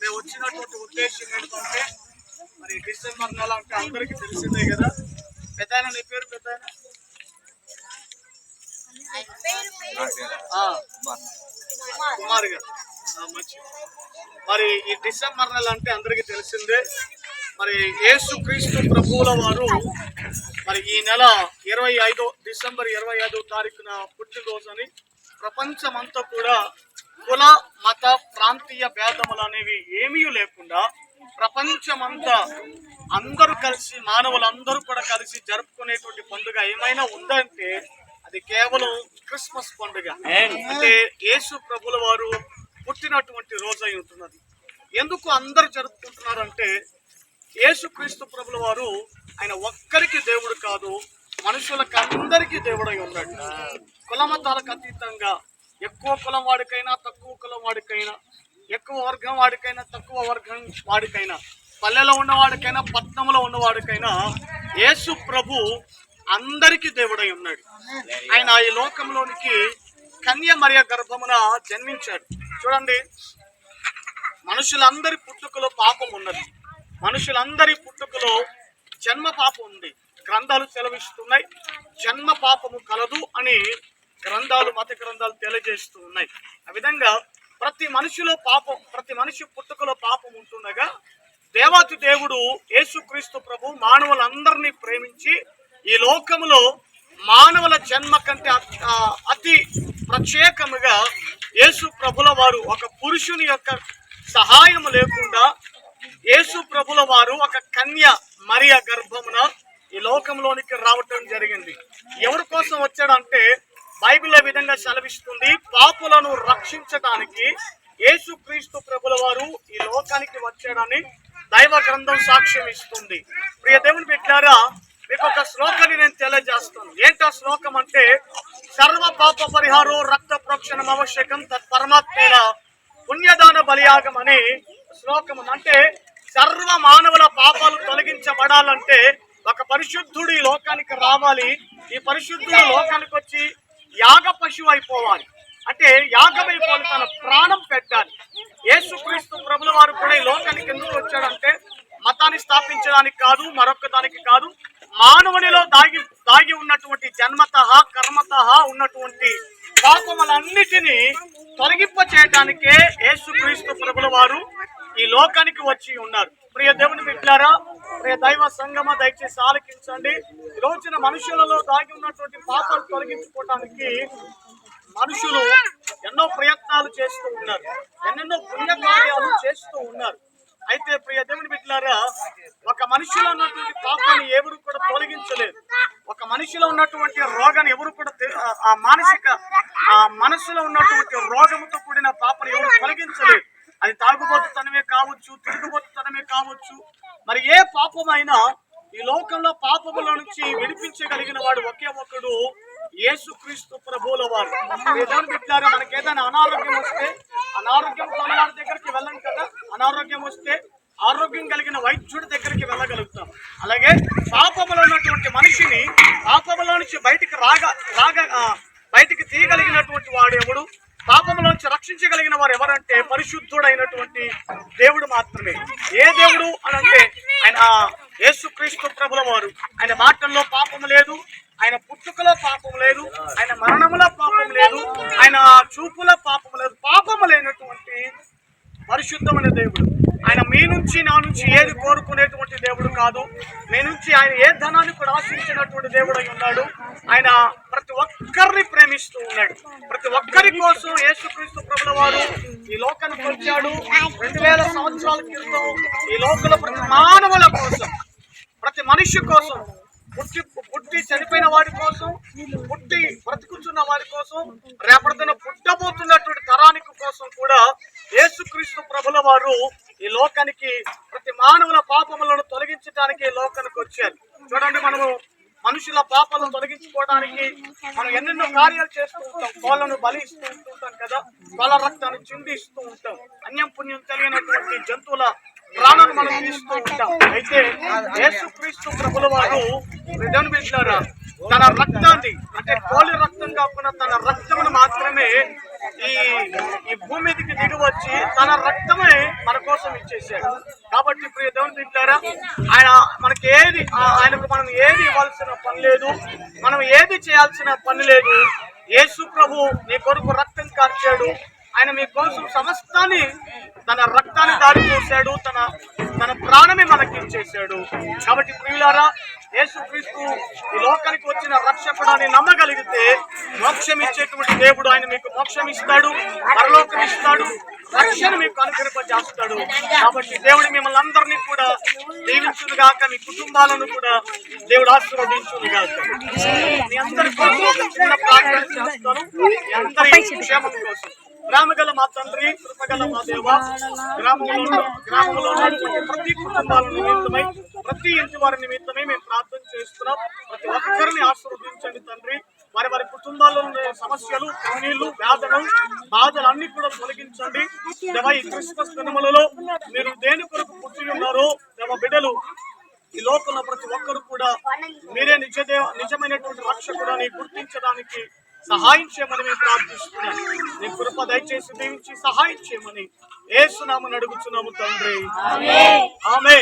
మేము వచ్చినటువంటి ఉద్దేశం ఏంటంటే మరి డిసెంబర్ నెల అంటే అందరికీ తెలిసిందే కదా. పెద్ద నీ పేరు పెద్ద కుమార్. గారు. మంచి. మరి ఈ డిసెంబర్ నెల అంటే అందరికీ తెలిసిందే. మరి యేసు క్రీస్తు ప్రభువుల వారు మరి ఈ నెల ఇరవై ఐదో డిసెంబర్ ఇరవై ఐదో తారీఖున పుట్టినరోజని ప్రపంచమంతా కూడా కుల మత ప్రాంతీయ భేదములు అనేవి ఏమీ లేకుండా ప్రపంచమంతా అందరూ కలిసి మానవులందరూ కూడా కలిసి జరుపుకునేటువంటి పండుగ ఏమైనా ఉందంటే అది కేవలం క్రిస్మస్ పండుగ. అంటే యేసు ప్రభుల వారు పుట్టినటువంటి రోజు అయి ఉంటున్నది. ఎందుకు అందరు జరుపుకుంటున్నారంటే యేసుక్రీస్తు ప్రభుల వారు ఆయన ఒక్కరికి దేవుడు కాదు మనుషులకు అందరికీ దేవుడై ఉన్నాడు. కులమతాలకు అతీతంగా ఎక్కువ కులం వాడికైనా తక్కువ కులం వాడికైనా ఎక్కువ వర్గం వాడికైనా తక్కువ వర్గం వాడికైనా పల్లెలో ఉన్నవాడికైనా పట్నంలో ఉన్నవాడికైనా యేసు ప్రభు అందరికీ దేవుడై ఉన్నాడు. ఆయన ఈ లోకంలోనికి కన్య మరియ గర్భమున జన్మించాడు. చూడండి మనుషులందరి పుట్టుకలో పాపం ఉన్నది. మనుషులందరి పుట్టుకలో జన్మ పాపం ఉంది. గ్రంథాలు సెలవిస్తున్నాయి జన్మ పాపము కలదు అని గ్రంథాలు మత గ్రంథాలు తెలియజేస్తూ ఉన్నాయి. ఆ విధంగా ప్రతి మనిషిలో పాపం ప్రతి మనిషి పుట్టుకలో పాపం ఉంటుండగా దేవాతి దేవుడు యేసుక్రీస్తు ప్రభు మానవులందరినీ ప్రేమించి ఈ లోకములో మానవుల జన్మ కంటే అతి ప్రత్యేకముగా యేసు ప్రభుల వారు ఒక పురుషుని యొక్క సహాయం లేకుండా యేసు ప్రభుల వారు ఒక కన్య మరియ గర్భమున ఈ లోకంలోనికి రావటం జరిగింది. ఎవరి కోసం వచ్చాడంటే బైబిల్ విధంగా సెలవిస్తుంది? పాపులను రక్షించడానికి యేసుక్రీస్తు ప్రభుల వారు ఈ లోకానికి వచ్చాడని దైవ గ్రంథం సాక్ష్యం ఇస్తుంది. ప్రియ దేవుని పెట్టారా మీకు ఒక శ్లోకాన్ని నేను తెలియజేస్తాను. ఏంటా శ్లోకం అంటే సర్వ పాప పరిహారం రక్త ప్రోక్షణం ఆవశ్యకం తత్ పరమాత్మేన పుణ్యదాన బలియాగం అనే శ్లోకం అంటే సర్వ మానవుల పాపాలు తొలగించబడాలంటే ఒక పరిశుద్ధుడు ఈ లోకానికి రావాలి. ఈ పరిశుద్ధుడు లోకానికి వచ్చి యాగ పశువు అయిపోవాలి. అంటే యాగమైపోవాలి తన ప్రాణం పెట్టాలి. యేసుక్రీస్తు ప్రభుల వారు కూడా ఈ లోకానికి ఎందుకు వచ్చాడంటే మతాన్ని స్థాపించడానికి కాదు మరొక దానికి కాదు మానవునిలో దాగి దాగి ఉన్నటువంటి జన్మత కర్మత ఉన్నటువంటి పాపములన్నిటినీ తొలగింప చేయడానికే యేసుక్రీస్తు ప్రభుల వారు ఈ లోకానికి వచ్చి ఉన్నారు. ప్రియ దేవుని బిడ్డారా ప్రియ దైవ సంగమ దయచేసి ఆలకించండి. ఈ రోజున మనుషులలో దాగి ఉన్నటువంటి పాపాలు తొలగించుకోవడానికి మనుషులు ఎన్నో ప్రయత్నాలు చేస్తూ ఉన్నారు. ఎన్నెన్నో పుణ్యకార్యాలు చేస్తూ ఉన్నారు. అయితే ప్రియ దేవుని బిడ్డలారా ఒక మనిషిలో ఉన్నటువంటి పాపాన్ని ఎవరు కూడా తొలగించలేదు. ఒక మనిషిలో ఉన్నటువంటి రోగాన్ని ఎవరు కూడా ఆ- ఆ మానసిక ఆ మనసులో ఉన్నటువంటి రోగముతో కూడిన పాపను ఎవరు తొలగించలేదు. అది తాగుబోతుతనమే కావచ్చు తిరుగుబోతుతనమే కావచ్చు మరి ఏ పాపమైనా ఈ లోకంలో పాపముల నుంచి విడిపించగలిగిన వాడు ఒకే ఒకడు యేసుక్రీస్తు ప్రభువుల వారు. ఏదైనా పెట్టారు మనకి ఏదైనా అనారోగ్యం వస్తే అనారోగ్యం కొనవాడి దగ్గరికి వెళ్ళం కదా? అనారోగ్యం వస్తే ఆరోగ్యం కలిగిన వైద్యుడి దగ్గరికి వెళ్ళగలుగుతాం. అలాగే పాపములో ఉన్నటువంటి మనిషిని పాపములో నుంచి బయటికి రాగా రాగా బయటికి తీయగలిగినటువంటి వాడు ఎవడు? పాపములోంచి రక్షించగలిగిన వారు ఎవరంటే పరిశుద్ధుడైనటువంటి దేవుడు మాత్రమే. ఏ దేవుడు అని అంటే యేసుక్రీస్తు ప్రభుల వారు. ఆయన మాటల్లో పాపం లేదు ఆయన పుట్టుకలో పాపం లేదు ఆయన మరణములో పాపం లేదు ఆయన చూపులో పాపం లేదు. పాపము లేనటువంటి పరిశుద్ధమైన దేవుడు. ఆయన మీ నుంచి నా నుంచి ఏది కోరుకునేటువంటి దేవుడు కాదు. మీ నుంచి ఆయన ఏ ధనాన్ని కూడా ఆశించినటువంటి దేవుడు అయి ఉన్నాడు. ఆయన ప్రతి ఒక్కరిని ప్రేమిస్తూ ఉన్నాడు. ప్రతి ఒక్కరి కోసం యేసుక్రీస్తు ప్రభుల వారు ఈ లోకానికి వచ్చాడు. రెండు వేల సంవత్సరాల క్రితం ఈ లోకంలో ప్రతి మానవుల కోసం ప్రతి మనిషి కోసం పుట్టి పుట్టి చనిపోయిన వాడి కోసం పుట్టి బ్రతుకుతున్న వారి కోసం రేపటిదిన పుట్టబోతున్నటువంటి తరానికి కోసం కూడా యేసుక్రీస్తు ప్రభుల వారు ఈ లోకానికి ప్రతి మానవుల పాపములను తొలగించడానికి లోకానికి వచ్చారు. చూడండి మనము మనుషుల పాపాలను తొలగించుకోవడానికి మనం ఎన్నెన్నో కార్యాలు చేస్తూ ఉంటాం. కోళ్ళను బలి ఇస్తూ ఉంటాం కదా. కోళ్ళ రక్తాన్ని చిందిస్తూ ఉంటాం. అన్యం పుణ్యం తెలియనటువంటి జంతువుల ప్రాణాలు మనం తీస్తూ ఉంటాం. అయితే యేసుక్రీస్తు ప్రభుల వారు దేవుని తన రక్తాన్ని అంటే కోళ్ళ రక్తం కాకుండా తన రక్తమును మాత్రమే ఈ ఈ భూమి మీదకి దిగి వచ్చి తన రక్తమే మన కోసం ఇచ్చేసాడు కాబట్టి ప్రియ దేవుని తింటారా ఆయన మనకి ఏది ఆయనకు మనం ఏది ఇవ్వాల్సిన పని లేదు మనం ఏది చేయాల్సిన పని లేదు. యేసు ప్రభు నీ కొరకు రక్తం కార్చాడు. ఆయన మీ కోసం సమస్తాన్ని తన రక్తాన్ని దారిపోసాడు తన తన ప్రాణమే మనకి ఇచ్చేసాడు కాబట్టి ప్రియులారా యేసుక్రీస్తు ఈ లోకానికి వచ్చిన రక్షకుడాన్ని నమ్మగలిగితే మోక్షం ఇచ్చేటువంటి దేవుడు ఆయన మీకు మోక్షం ఇస్తాడు పరలోకం ఇస్తాడు రక్షణ మీకు అనుగ్రహింపజేస్తాడు. కాబట్టి దేవుడు మిమ్మల్ని అందరినీ కూడా దీవించును గాక మీ కుటుంబాలను కూడా దేవుడు ఆశీర్వదించును గాక. మీ అందరి కోసం చిన్న ప్రార్థన చేస్తాను. మీ అందరి క్షేమం కోసం. గ్రామగల మా తండ్రి కృపగల మా దేవ గ్రామంలో గ్రామంలో ప్రతి కుటుంబాలను నిమిత్తమై ప్రతి ఇంటి వారి నిమిత్తమై మేము ప్రార్థన చేస్తున్నాం. ప్రతి ఒక్కరిని ఆశీర్వదించండి తండ్రి. వారి వారి కుటుంబాల్లో ఉండే సమస్యలు కన్నీళ్ళు వేదనలు బాధలు అన్ని కూడా తొలగించండి. దేవ ఈ క్రిస్మస్ దినములలో మీరు దేని కొరకు పుట్టి ఉన్నారో దేవ బిడ్డలు ఈ లోకంలో ప్రతి ఒక్కరు కూడా మీరే నిజదే నిజమైనటువంటి రక్షకుడు అని గుర్తించడానికి సహాయం చేయమని మేము ప్రార్థిస్తున్నాం. నీ కృప దయచేసి దీవించి సహాయం చేయమని ఏసునామని అడుగుతున్నాము తండ్రి. ఆమె